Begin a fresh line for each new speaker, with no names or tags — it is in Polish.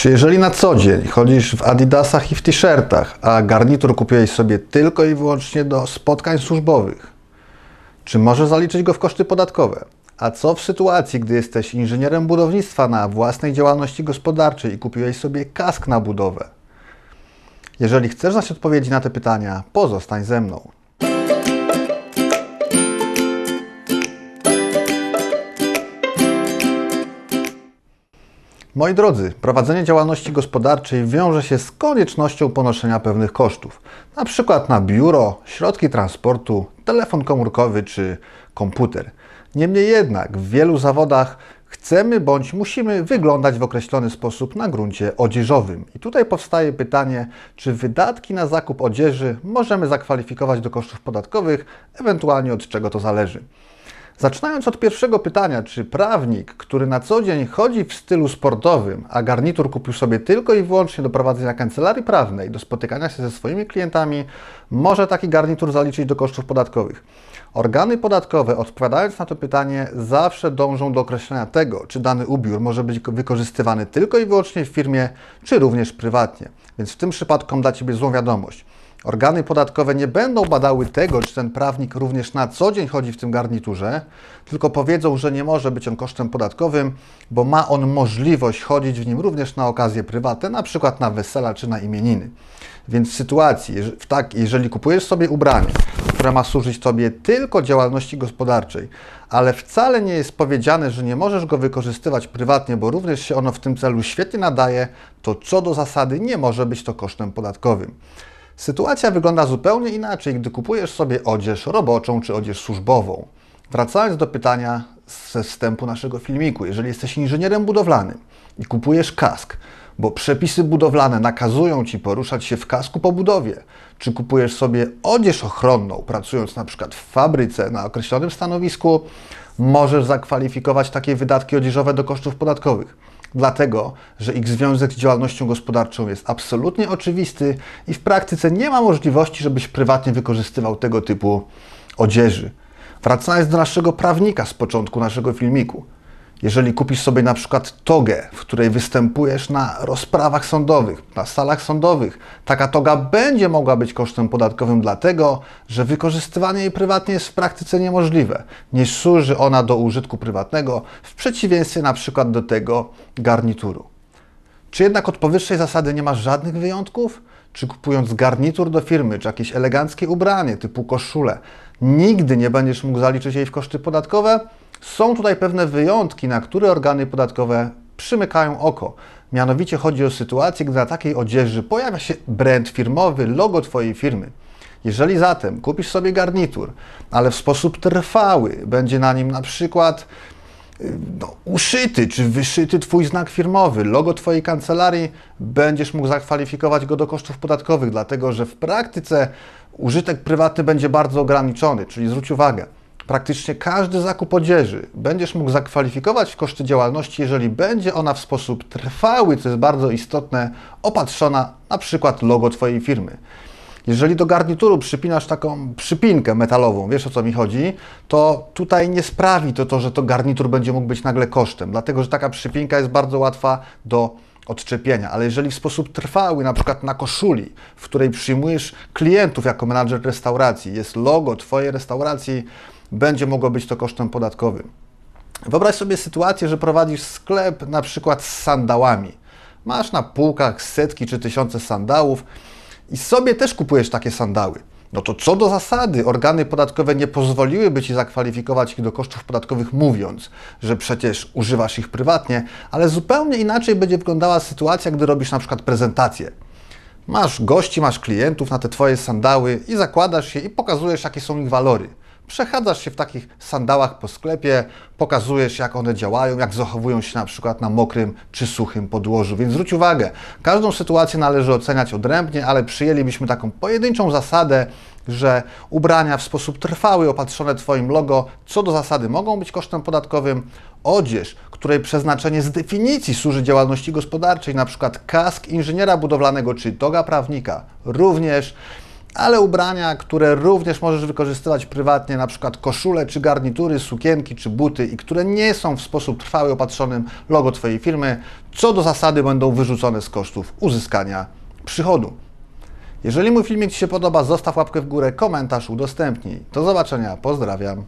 Czy jeżeli na co dzień chodzisz w adidasach i w t-shirtach, a garnitur kupiłeś sobie tylko i wyłącznie do spotkań służbowych, czy możesz zaliczyć go w koszty podatkowe? A co w sytuacji, gdy jesteś inżynierem budownictwa na własnej działalności gospodarczej i kupiłeś sobie kask na budowę? Jeżeli chcesz znać odpowiedzi na te pytania, pozostań ze mną. Moi drodzy, prowadzenie działalności gospodarczej wiąże się z koniecznością ponoszenia pewnych kosztów, na przykład na biuro, środki transportu, telefon komórkowy czy komputer. Niemniej jednak w wielu zawodach chcemy bądź musimy wyglądać w określony sposób na gruncie odzieżowym. I tutaj powstaje pytanie, czy wydatki na zakup odzieży możemy zakwalifikować do kosztów podatkowych, ewentualnie od czego to zależy. Zaczynając od pierwszego pytania, czy prawnik, który na co dzień chodzi w stylu sportowym, a garnitur kupił sobie tylko i wyłącznie do prowadzenia kancelarii prawnej, do spotykania się ze swoimi klientami, może taki garnitur zaliczyć do kosztów podatkowych? Organy podatkowe, odpowiadając na to pytanie, zawsze dążą do określenia tego, czy dany ubiór może być wykorzystywany tylko i wyłącznie w firmie, czy również prywatnie. Więc w tym przypadku dla Ciebie złą wiadomość. Organy podatkowe nie będą badały tego, czy ten prawnik również na co dzień chodzi w tym garniturze, tylko powiedzą, że nie może być on kosztem podatkowym, bo ma on możliwość chodzić w nim również na okazje prywatne, na przykład na wesela czy na imieniny. Więc w sytuacji, tak, jeżeli kupujesz sobie ubranie, które ma służyć Tobie tylko działalności gospodarczej, ale wcale nie jest powiedziane, że nie możesz go wykorzystywać prywatnie, bo również się ono w tym celu świetnie nadaje, to co do zasady nie może być to kosztem podatkowym. Sytuacja wygląda zupełnie inaczej, gdy kupujesz sobie odzież roboczą czy odzież służbową. Wracając do pytania ze wstępu naszego filmiku, jeżeli jesteś inżynierem budowlanym i kupujesz kask, bo przepisy budowlane nakazują Ci poruszać się w kasku po budowie, czy kupujesz sobie odzież ochronną, pracując na przykład w fabryce na określonym stanowisku, możesz zakwalifikować takie wydatki odzieżowe do kosztów podatkowych dlatego że ich związek z działalnością gospodarczą jest absolutnie oczywisty i w praktyce nie ma możliwości, żebyś prywatnie wykorzystywał tego typu odzieży. Wracając do naszego prawnika z początku naszego filmiku. Jeżeli kupisz sobie na przykład togę, w której występujesz na rozprawach sądowych, na salach sądowych, taka toga będzie mogła być kosztem podatkowym, dlatego że wykorzystywanie jej prywatnie jest w praktyce niemożliwe. Nie służy ona do użytku prywatnego, w przeciwieństwie na przykład do tego garnituru. Czy jednak od powyższej zasady nie masz żadnych wyjątków? Czy kupując garnitur do firmy, czy jakieś eleganckie ubranie typu koszulę, nigdy nie będziesz mógł zaliczyć jej w koszty podatkowe? Są tutaj pewne wyjątki, na które organy podatkowe przymykają oko. Mianowicie chodzi o sytuację, gdy na takiej odzieży pojawia się brand firmowy, logo Twojej firmy. Jeżeli zatem kupisz sobie garnitur, ale w sposób trwały będzie na nim na przykład y, no, uszyty czy wyszyty Twój znak firmowy, logo Twojej kancelarii, będziesz mógł zakwalifikować go do kosztów podatkowych, dlatego że w praktyce użytek prywatny będzie bardzo ograniczony, czyli zwróć uwagę, praktycznie każdy zakup odzieży będziesz mógł zakwalifikować w koszty działalności, jeżeli będzie ona w sposób trwały, co jest bardzo istotne, opatrzona na przykład logo Twojej firmy. Jeżeli do garnituru przypinasz taką przypinkę metalową, wiesz o co mi chodzi, to tutaj nie sprawi to to, że to garnitur będzie mógł być nagle kosztem, dlatego że taka przypinka jest bardzo łatwa do odczepienia, ale jeżeli w sposób trwały, na przykład na koszuli, w której przyjmujesz klientów jako menadżer restauracji, jest logo Twojej restauracji, będzie mogło być to kosztem podatkowym. Wyobraź sobie sytuację, że prowadzisz sklep na przykład z sandałami. Masz na półkach setki czy tysiące sandałów i sobie też kupujesz takie sandały. No to co do zasady, organy podatkowe nie pozwoliłyby Ci zakwalifikować ich do kosztów podatkowych, mówiąc, że przecież używasz ich prywatnie, ale zupełnie inaczej będzie wyglądała sytuacja, gdy robisz na przykład prezentację. Masz gości, masz klientów na te Twoje sandały i zakładasz się i pokazujesz, jakie są ich walory. Przechadzasz się w takich sandałach po sklepie, pokazujesz jak one działają, jak zachowują się na przykład na mokrym czy suchym podłożu. Więc zwróć uwagę, każdą sytuację należy oceniać odrębnie, ale przyjęlibyśmy taką pojedynczą zasadę, że ubrania w sposób trwały opatrzone Twoim logo, co do zasady mogą być kosztem podatkowym. Odzież, której przeznaczenie z definicji służy działalności gospodarczej, przykład kask inżyniera budowlanego czy toga prawnika, również ale ubrania, które również możesz wykorzystywać prywatnie, na przykład koszule czy garnitury, sukienki czy buty i które nie są w sposób trwały opatrzonym logo Twojej firmy, co do zasady będą wyrzucone z kosztów uzyskania przychodu. Jeżeli mój filmik Ci się podoba, zostaw łapkę w górę, komentarz udostępnij. Do zobaczenia, pozdrawiam.